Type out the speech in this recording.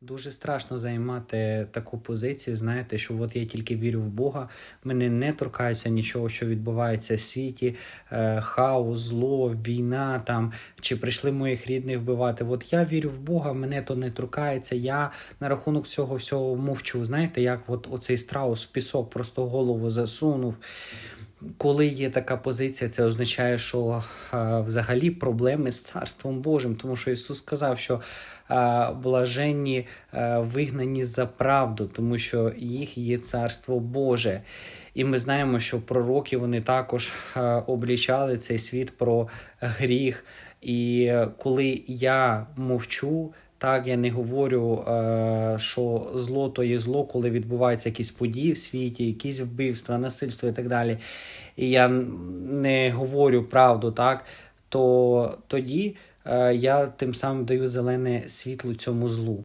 Дуже страшно займати таку позицію, знаєте, що от я тільки вірю в Бога, мене не торкається нічого, що відбувається в світі, е, хаос, зло, війна там, чи прийшли моїх рідних вбивати. От я вірю в Бога, мене то не торкається. Я на рахунок цього всього мовчу. Знаєте, як от оцей страус в пісок просто голову засунув. Коли є така позиція, це означає, що е, взагалі проблеми з царством Божим, тому що Ісус сказав, що е, блаженні е, вигнані за правду, тому що їх є царство Боже. І ми знаємо, що пророки вони також облічали цей світ про гріх. І коли я мовчу, так, я не говорю, е, що зло то є зло, коли відбуваються якісь події в світі, якісь вбивства, насильство і так далі. І я не говорю правду, так, то тоді е, я тим самим даю зелене світло цьому злу.